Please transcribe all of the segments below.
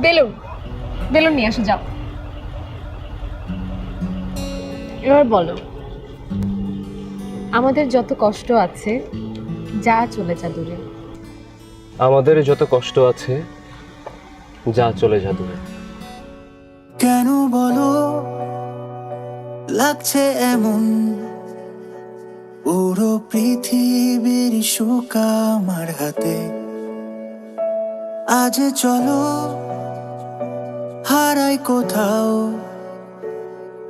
Balloon. Balloon নিয়ে আসো যাও। এবার বলো আমাদের যত কষ্ট আছে যা চলে যা দূরে। আমাদের যত কষ্ট আছে যা চলে যা দূরে। কেন বলো লাগছে এমন? পুরো পৃথিবীর সুখ আমার হাতে। আজ চলো, হারাই কোথাও।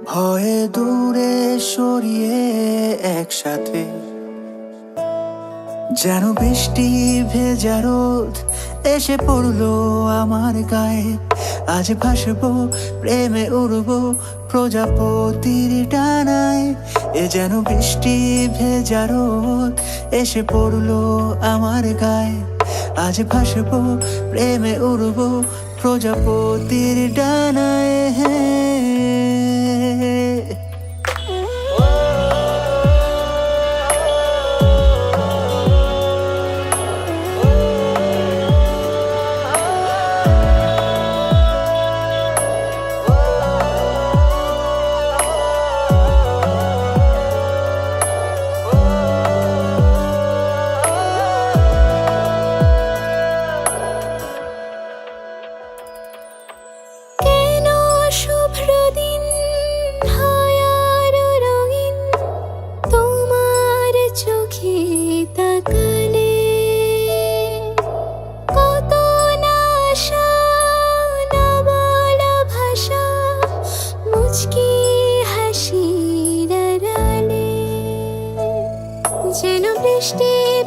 ভয়ে দূরে সরিয়ে একসাথে। যেন বৃষ্টি ভেজা রোদ এসে পড়ল আমার গায়ে। আজ ভাসবো, প্রেমে উড়বো প্রজাপতির ডানায়। এ যেন বৃষ্টি ভেজা রোদ এসে পড়ল আমার গায়ে। আজ ভাসবো প্রেমে উড়বো প্রজাপতির ডানায় হ্যাঁ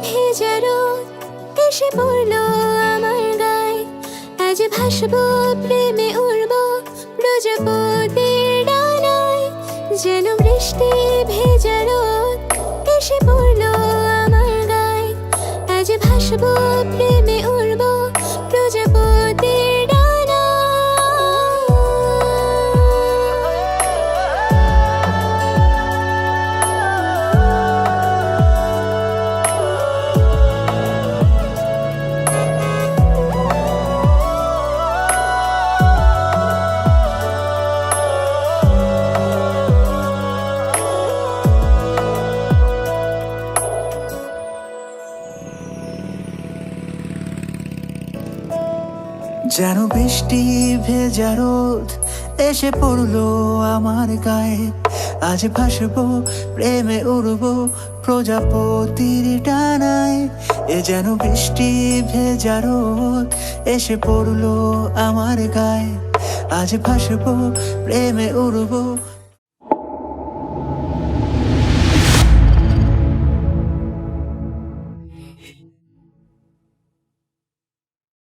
ভেজা রোদ এসে পড়ল আমার গায়ে। আজ ভাসবো, প্রেমে উড়বো প্রজাপতির ডানায়। যেন বৃষ্টি ভেজা রোদ এসে পড়ল আমার গায়ে। আজ ভাসবো, প্রেমে যেন বৃষ্টি ভেজা রোদ এসে পড়ল আমার গায়ে। আজ ভাসবো, প্রেমে উড়ব প্রজাপতির ডানায়। এ যেন বৃষ্টি ভেজা রোদ এসে পড়ল আমার গায়ে। আজ ভাসবো, প্রেমে উড়বো